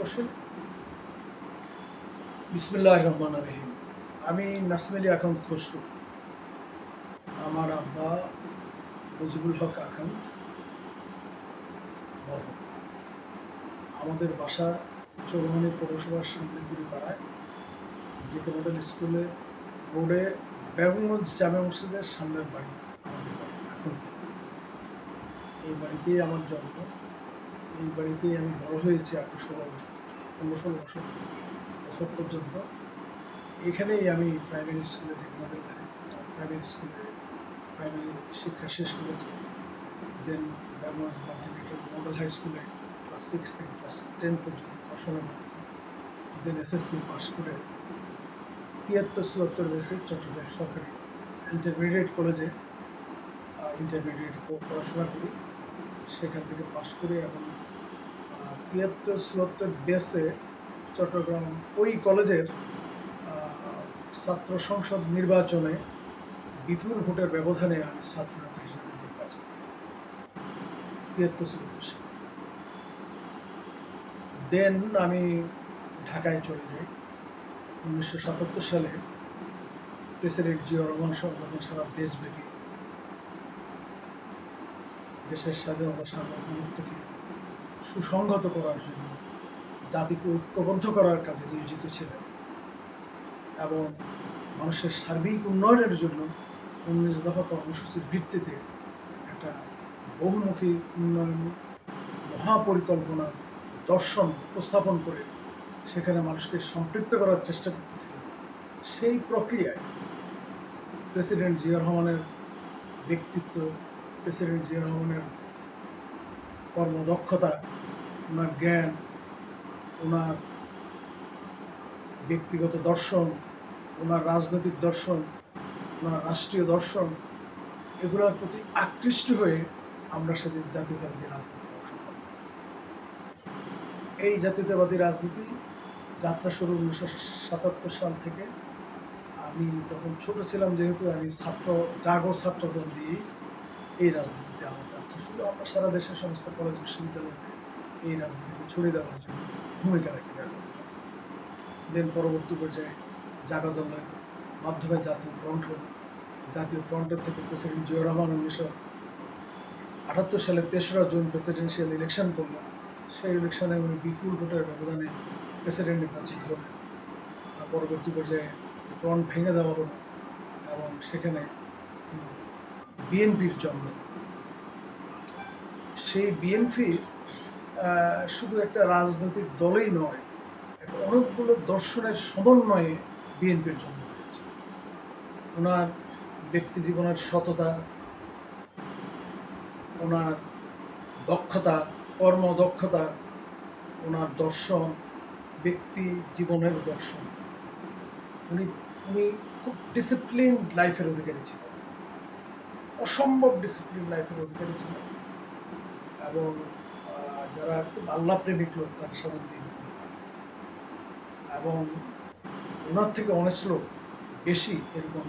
Question বিসমিল্লাহ রহমান রহিম। আমি নাসমেলি আকান্ত খসরু। আমার আব্বা মুজিবুল হক আকান্ত আমাদের বাসা চৌহানি পৌরসভার সামনে গুড়িপাড়ায় জেকে মডেল স্কুলে বোর্ডে বেগমগঞ্জ জামে মসজিদের সামনের বাড়ি আমাদের বাড়ি এখন এই বাড়িতেই আমার জন্ম। এই বাড়িতেই আমি বড় হয়েছি আটশো ষোলো বছর পনেরো ষোলো বছর বছর পর্যন্ত। এখানেই আমি প্রাইমারি স্কুলে যে প্রাইমারি স্কুলে প্রাইমারি শিক্ষা শেষ করেছি। দেন ব্যামাজ মাল্টিমিটার মডেল হাই স্কুলে ক্লাস সিক্স থেকে ক্লাস টেন পর্যন্ত পড়াশোনা করেছি। দেন এসএসসি পাস করে তিয়াত্তর চুয়াত্তর বেসে চট্টগ্রাম সরকারি ইন্টারমিডিয়েট কলেজে ইন্টারমিডিয়েট পড়াশোনা করি। সেখান থেকে পাশ করে এবং তিয়াত্তর, চুয়াত্তর বেসে চট্টগ্রাম ওই কলেজের ছাত্র সংসদ নির্বাচনে বিপুল ভোটের ব্যবধানে আমি ছাত্রনেতা হিসেবে নির্বাচিত। তিয়াত্তর, চুয়াত্তর সালে। দেন আমি ঢাকায় চলে যাই। উনিশশো সাতাত্তর সালে প্রেসিডেন্ট জিয়া রহমান যখন সারা দেশব্যাপী দেশের স্বাধীনতা সার্বভৌমত্বকে সুসংহত করার জন্য জাতিকে ঐক্যবদ্ধ করার কাজে নিয়োজিত ছিলেন এবং মানুষের সার্বিক উন্নয়নের জন্য উনিশ দফা কর্মসূচির ভিত্তিতে একটা বহুমুখী উন্নয়ন মহাপরিকল্পনার দর্শন উপস্থাপন করে সেখানে মানুষকে সম্পৃক্ত করার চেষ্টা করতেছিলেন। সেই প্রক্রিয়ায় প্রেসিডেন্ট জিয়া রহমানের ব্যক্তিত্ব, প্রেসিডেন্ট জিয়া রহমানের কর্মদক্ষতা, ওনার জ্ঞান, ওনার ব্যক্তিগত দর্শন, ওনার রাজনৈতিক দর্শন, ওনার রাষ্ট্রীয় দর্শন, এগুলোর প্রতি আকৃষ্ট হয়ে আমরা সেদিন জাতীয়তাবাদী রাজনীতি এই জাতীয়তাবাদী রাজনীতি যাত্রা শুরু উনিশশো সাতাত্তর সাল থেকে। আমি তখন ছোট ছিলাম যেহেতু আমি ছাত্র, জাগো ছাত্র দল দিয়েই এই রাজনীতিতে আমার যাত্রা শুরু আমরা সারা দেশের সমস্ত কলেজ বিশ্ববিদ্যালয়তে এই রাজনীতিকে ছড়িয়ে দেওয়ার জন্য ভূমিকা রাখি দেন পরবর্তী পর্যায়ে জাগা দলের মাধ্যমে জাতীয় ফ্রন্ট হল জাতীয় ফ্রন্টের থেকে প্রেসিডেন্ট জিয়া রহমান উনিশশো আটাত্তর সালে তেসরা জুন প্রেসিডেন্সিয়াল ইলেকশন করলেন। সেই ইলেকশনে উনি বিপুল ভোটের ব্যবধানে প্রেসিডেন্ট নির্বাচিত হলেন। পরবর্তী পর্যায়ে ফ্রন্ট ভেঙে দেওয়া হলো এবং সেখানে বিএনপির জন্ম। সেই বিএনপির শুধু একটা রাজনৈতিক দলই নয় অনেকগুলো দর্শনের সমন্বয়ে বিএনপির জন্ম হয়েছে। ওনার ব্যক্তি জীবনের সততা, ওনার দক্ষতা কর্মদক্ষতা ওনার দর্শন, ব্যক্তি জীবনের দর্শন, উনি উনি খুব ডিসিপ্লিন লাইফের অধিকারী ছিলেন। অসম্ভব ডিসিপ্লিন লাইফের অধিকারী ছিলেন। এবং যারা খুব আল্লাহ প্রেমিক লোক তার সাধারণত এরকমই হয়। এবং ওনার থেকে অনেক লোক বেশি এরকম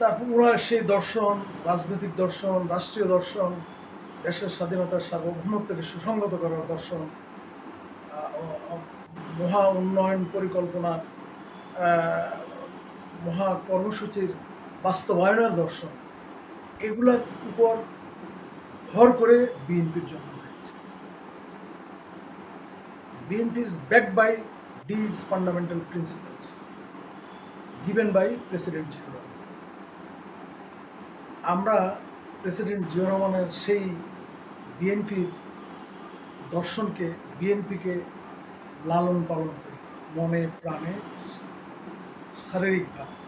তারপর ওনার সেই দর্শন, রাজনৈতিক দর্শন, রাষ্ট্রীয় দর্শন, দেশের স্বাধীনতার সার্বভৌমত্বকে সুসংগত করার দর্শন মহা উন্নয়ন পরিকল্পনা মহা কর্মসূচির বাস্তবায়নের দর্শন এগুলোর উপর ভর করে বিএনপির জন্ম হয়েছে। BNP is back by these fundamental principles given by president Zia Rahman আমরা প্রেসিডেন্ট জিয়া রহমানের সেই বিএনপির দর্শনকে, বিএনপিকে লালন পালন করি মনে, প্রাণে, শারীরিকভাবে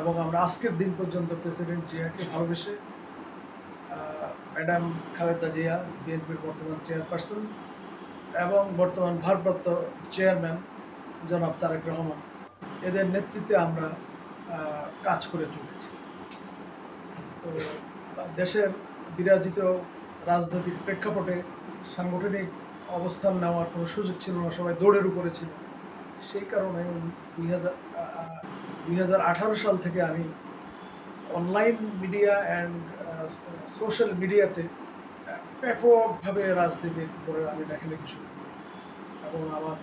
এবং আমরা আজকের দিন পর্যন্ত প্রেসিডেন্ট জিয়াকে ভালোবেসে ম্যাডাম খালেদা জিয়া, বিএনপির বর্তমান চেয়ারপারসন এবং বর্তমান ভারপ্রাপ্ত চেয়ারম্যান জনাব তারেক রহমান, এদের নেতৃত্বে আমরা কাজ করে চলেছি। তো, দেশের বিরাজিত রাজনৈতিক প্রেক্ষাপটে সাংগঠনিক অবস্থান নেওয়ার কোনো সুযোগ ছিল না, সবাই দৌড়ের উপরে ছিল। সেই কারণে দুই হাজার দুই হাজার আঠারো সাল থেকে আমি অনলাইন মিডিয়া অ্যান্ড সোশ্যাল মিডিয়াতে ব্যাপকভাবে রাজনীতির উপরে আমি লেখালেখি শুরু করি। এবং আমার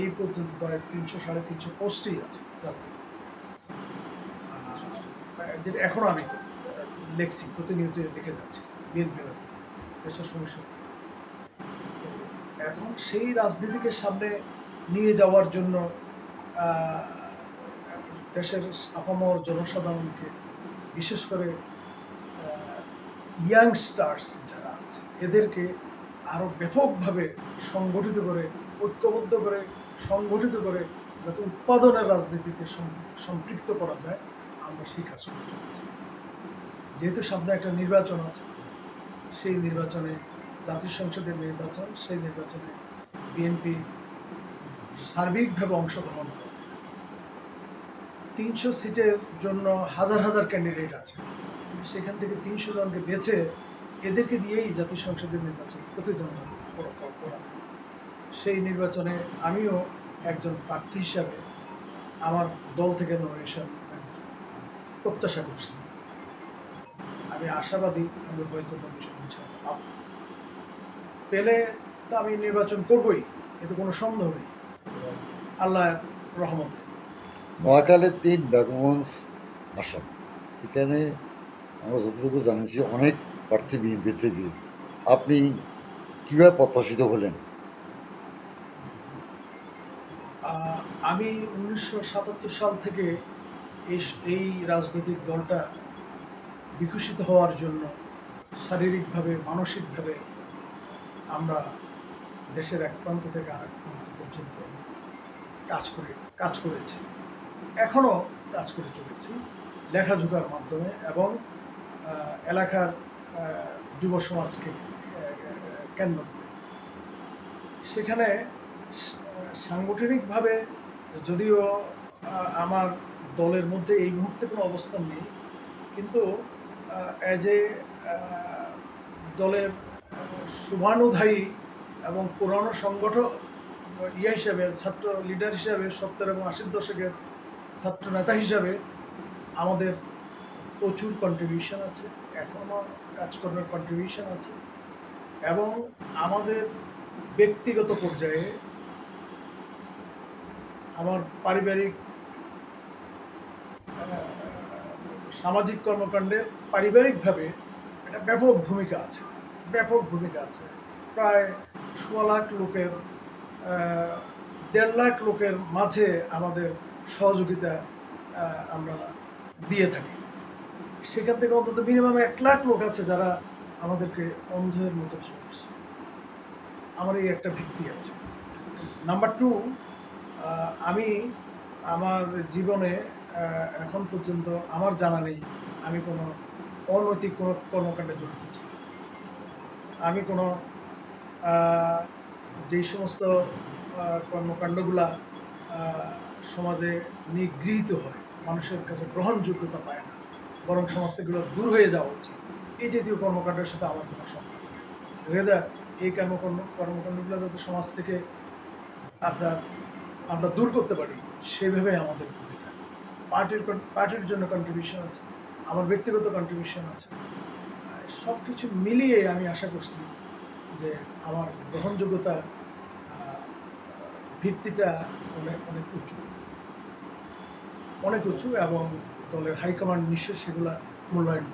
এই পর্যন্ত প্রায় তিনশো, সাড়ে তিনশো পোস্টই আছে রাজনীতি যেটা এখনও আমি লিখছি, প্রতিনিয়ত লিখে যাচ্ছি, বিএনপি রাজনীতি, দেশের সমস্যা। এখন সেই রাজনীতিকে সামনে নিয়ে যাওয়ার জন্য দেশের আপামর জনসাধারণকে, বিশেষ করে ইয়াংস্টার্স যারা আছে, এদেরকে আরও ব্যাপকভাবে সংগঠিত করে, ঐক্যবদ্ধ করে, সংগঠিত করে যাতে উৎপাদনের রাজনীতিতে সম্পৃক্ত করা যায়, আমরা সেই কাজ করে চলেছি যেহেতু সামনে একটা নির্বাচন আছে, সেই নির্বাচনে, জাতীয় সংসদের নির্বাচন, সেই নির্বাচনে বিএনপি সার্বিকভাবে অংশগ্রহণ করবে তিনশো সিটের জন্য হাজার হাজার ক্যান্ডিডেট আছে। কিন্তু সেখান থেকে তিনশো জনকে বেছে এদেরকে দিয়েই জাতীয় সংসদের নির্বাচন প্রতিদ্বন্দ্ব করা- করা- করাবে সেই নির্বাচনে আমিও একজন প্রার্থী হিসাবে আমার দল থেকে নমিনেশন প্রত্যাশা করছি। আমি আশাবাদী আমি হয়তো নমিনেশন পাবো। পেলে তো আমি নির্বাচন করবই, এতে কোনো সন্দেহ নেই। আল্লাহ রহমতে। নোয়াখালীর তিন বেগমগঞ্জ আসাম এখানে আমরা যতটুকু জানিয়েছি অনেক প্রার্থী বিএনপি থেকে। আপনি কীভাবে প্রত্যাশিত হলেন? আমি উনিশশো সাতাত্তর সাল থেকে এই রাজনৈতিক দলটা বিকশিত হওয়ার জন্য শারীরিকভাবে, মানসিকভাবে আমরা দেশের এক প্রান্ত থেকে আরেক প্রান্ত পর্যন্ত কাজ করে, কাজ করেছি। এখনও কাজ করে চলেছি লেখাজোখার মাধ্যমে এবং এলাকার যুব সমাজকে কেন্দ্র করে। সেখানে সাংগঠনিকভাবে যদিও আমার দলের মধ্যে এই মুহূর্তে কোনো অবস্থান নেই, কিন্তু অ্যাজ এ দলের শুভানুধায়ী এবং পুরনো সংগঠক ইয়ে হিসাবে, ছাত্র লিডার হিসাবে সত্তর এবং আশির দশকের ছাত্র নেতা হিসাবে আমাদের প্রচুর কন্ট্রিবিউশন আছে এখনও কাজকর্মের কন্ট্রিবিউশন আছে এবং আমাদের ব্যক্তিগত পর্যায়ে আমার পারিবারিক সামাজিক কর্মকাণ্ডে পারিবারিকভাবে একটা ব্যাপক ভূমিকা আছে, ব্যাপক ভূমিকা আছে। প্রায় সোয়া লাখ লোকের দেড় লাখ লোকের মাঝে আমাদের সহযোগিতা আমরা দিয়ে থাকি। সেখান থেকে অন্তত মিনিমাম এক লাখ লোক আছে যারা আমাদেরকে অন্ধের মতো ভালোবাসে। আমার এই একটা ভিত্তি আছে। নাম্বার টু আমি আমার জীবনে এখন পর্যন্ত আমার জানা নেই, আমি কোনো অনৈতিক কোনো কর্মকাণ্ডে জড়িত ছিলাম আমি কোনো যেই সমস্ত কর্মকাণ্ডগুলা সমাজে নিগৃহীত হয়, মানুষের কাছে গ্রহণযোগ্যতা পায় না, বরং সমাজ থেকেগুলো দূর হয়ে যাওয়া উচিত। এই জাতীয় কর্মকাণ্ডের সাথে আমার কোনো সম্পর্ক নেই। রেদার এই কর্মকাণ্ড কর্মকাণ্ডগুলো যাতে সমাজ থেকে আপনার, আমরা দূর করতে পারি সেভাবে আমাদের ভূমিকা। পার্টির পার্টির জন্য কন্ট্রিবিউশন আছে, আমার ব্যক্তিগত কন্ট্রিবিউশন আছে। সব কিছু মিলিয়ে আমি আশা করছি যে আমার গ্রহণযোগ্যতা ভিত্তিটা অনেক অনেক উঁচু। অনেক উঁচু এবং দলের হাইকমান্ড নিশ্চয় সেগুলা মূল্যায়ন